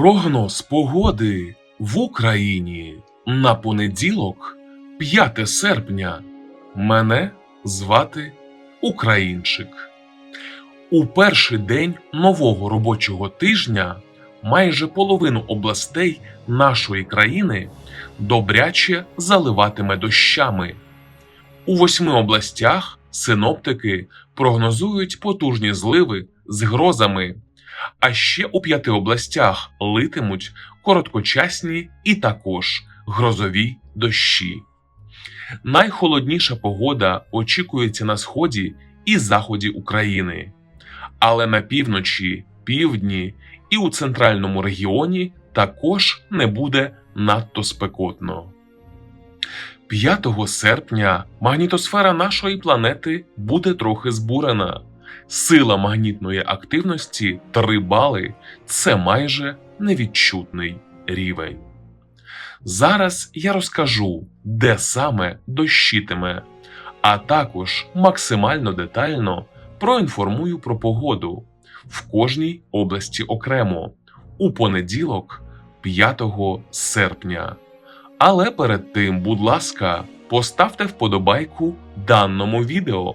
Прогноз погоди в Україні на понеділок, 5 серпня. Мене звати Українчик. У перший день нового робочого тижня майже половину областей нашої країни добряче заливатиме дощами. У восьми областях синоптики прогнозують потужні зливи з грозами. А ще у п'яти областях литимуть короткочасні і також грозові дощі. Найхолодніша погода очікується на сході і заході України, але на півночі, півдні і у центральному регіоні також не буде надто спекотно. 5 серпня магнітосфера нашої планети буде трохи збурена. Сила магнітної активності 3 бали це майже невідчутний рівень. Зараз я розкажу, де саме дощитиме, а також максимально детально проінформую про погоду в кожній області окремо у понеділок, 5 серпня. Але перед тим, будь ласка, поставте вподобайку даному відео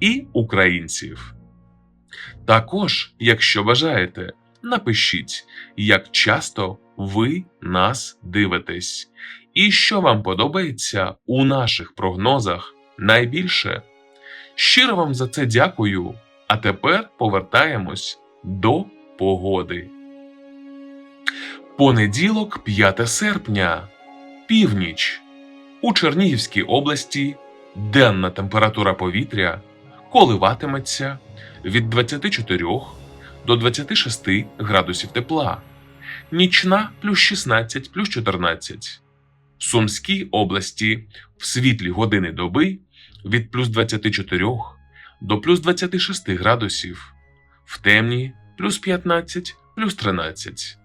і українців. Також, якщо бажаєте, напишіть, як часто ви нас дивитесь, і що вам подобається у наших прогнозах найбільше. Щиро вам за це дякую. А тепер повертаємось до погоди. Понеділок, 5 серпня, північ. У Чернігівській області денна температура повітря коливатиметься від 24 до 26 градусів тепла, нічна плюс 16 плюс 14. В Сумській області в світлі години доби від плюс 24 до плюс 26 градусів, в темні плюс 15 плюс 13.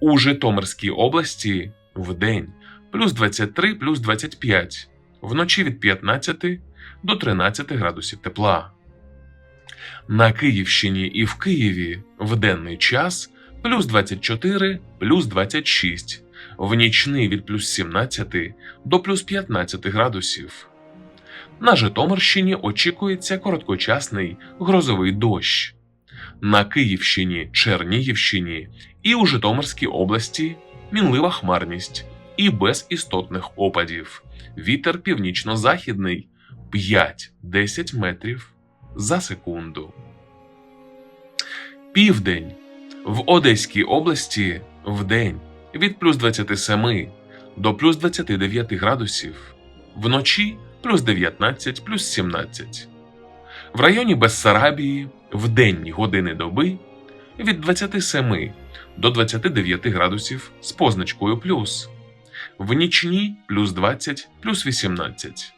У Житомирській області в день плюс 23 плюс 25, вночі від 15 до 13 градусів тепла. На Київщині і в Києві в денний час плюс 24 плюс 26, в нічний від плюс 17 до плюс 15 градусів. На Житомирщині очікується короткочасний грозовий дощ. На Київщині, Чернігівщині і у Житомирській області мінлива хмарність і без істотних опадів. Вітер північно-західний 5-10 метрів за секунду. Південь в Одеській області вдень від плюс 27 до плюс 29 градусів, вночі плюс 19 плюс 17. В районі Бессарабії в денні години доби від 27 до 29 градусів з позначкою плюс, в нічні плюс 20 плюс 18.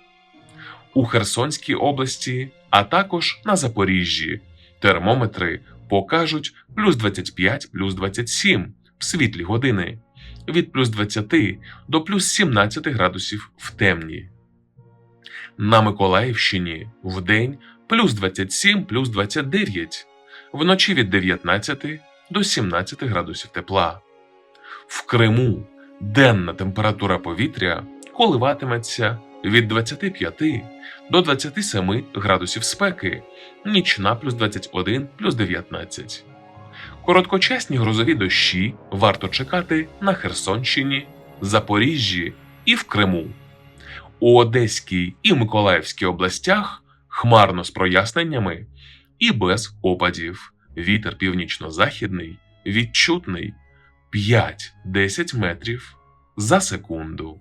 У Херсонській області, а також на Запоріжжі термометри покажуть плюс 25 плюс 27 в світлі години від плюс 20 до плюс 17 градусів в темні. На Миколаївщині вдень плюс 27 плюс 29, вночі від 19 до 17 градусів тепла. В Криму денна температура повітря коливатиметься від 25 до 27 градусів спеки, нічна плюс 21 плюс 19. Короткочасні грозові дощі варто чекати на Херсонщині, Запоріжжі і в Криму. У Одеській і Миколаївській областях хмарно з проясненнями і без опадів. Вітер північно-західний відчутний 5-10 метрів за секунду.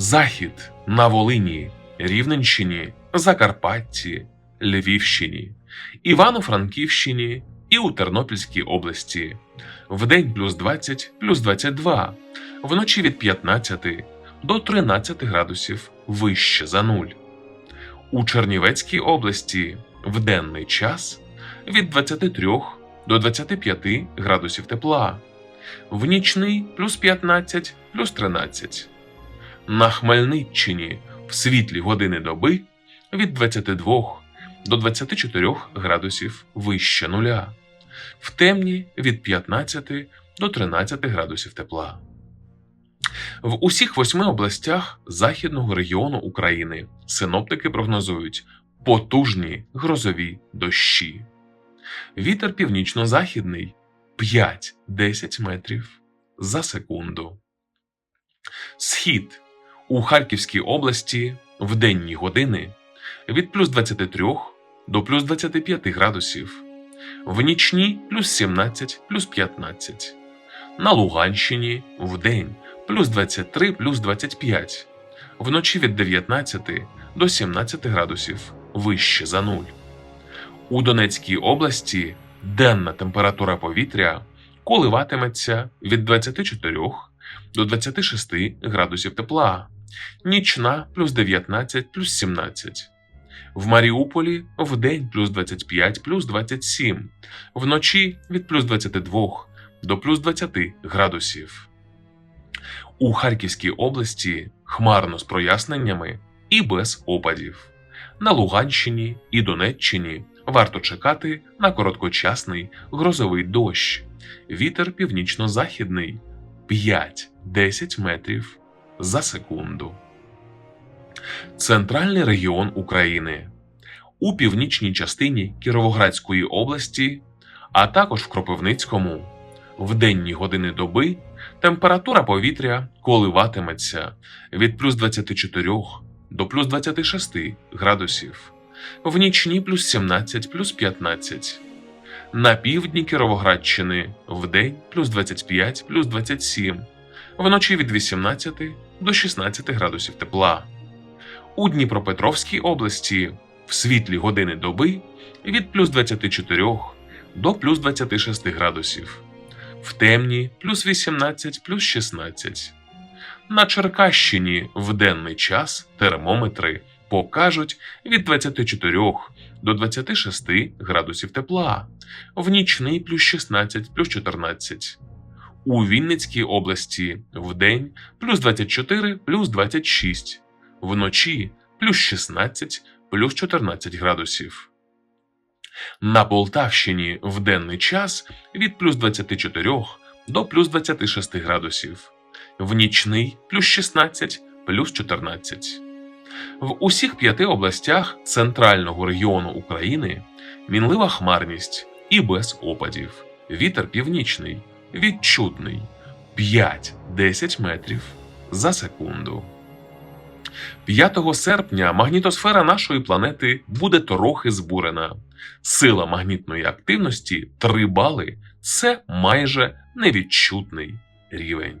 Захід на Волині, Рівненщині, Закарпатті, Львівщині, Івано-Франківщині і у Тернопільській області. Вдень плюс 20, плюс 22, вночі від 15 до 13 градусів вище за нуль. У Чернівецькій області в денний час від 23 до 25 градусів тепла, в нічний плюс 15, плюс 13. На Хмельниччині в світлі години доби від 22 до 24 градусів вище нуля, в темні від 15 до 13 градусів тепла. В усіх восьми областях західного регіону України синоптики прогнозують потужні грозові дощі. Вітер північно-західний 5-10 метрів за секунду. Схід у Харківській області в денні години від плюс 23 до плюс 25 градусів, в нічні плюс 17 плюс 15. На Луганщині в день плюс 23 плюс 25, вночі від 19 до 17 градусів вище за нуль. У Донецькій області денна температура повітря коливатиметься від 24 до 26 градусів тепла, нічна плюс 19 плюс 17. В Маріуполі вдень плюс 25 плюс 27, вночі від плюс 22 до плюс 20 градусів. У Харківській області хмарно з проясненнями і без опадів. На Луганщині і Донеччині варто чекати на короткочасний грозовий дощ. Вітер північно-західний 5-10 метрів за секунду. Центральний регіон України у північній частині Кіровоградської області, а також в Кропивницькому. В денні години доби температура повітря коливатиметься від плюс 24 до плюс 26 градусів, в нічні плюс 17 плюс 15. На півдні Кіровоградщини вдень плюс 25 плюс 27, вночі від 18 до 16 градусів тепла. У Дніпропетровській області в світлі години доби від плюс 24 до плюс 26 градусів, в темні плюс 18 плюс 16. На Черкащині в денний час термометри покажуть від 24 до 26 градусів тепла, в нічний плюс 16 плюс 14. У Вінницькій області в день плюс 24 плюс 26, вночі плюс 16 плюс 14 градусів. На Полтавщині в денний час від плюс 24 до плюс 26 градусів, в нічний плюс 16 плюс 14. В усіх п'яти областях центрального регіону України мінлива хмарність і без опадів. Вітер північний, відчутний 5-10 метрів за секунду. 5 серпня магнітосфера нашої планети буде трохи збурена. Сила магнітної активності 3 бали це майже невідчутний рівень.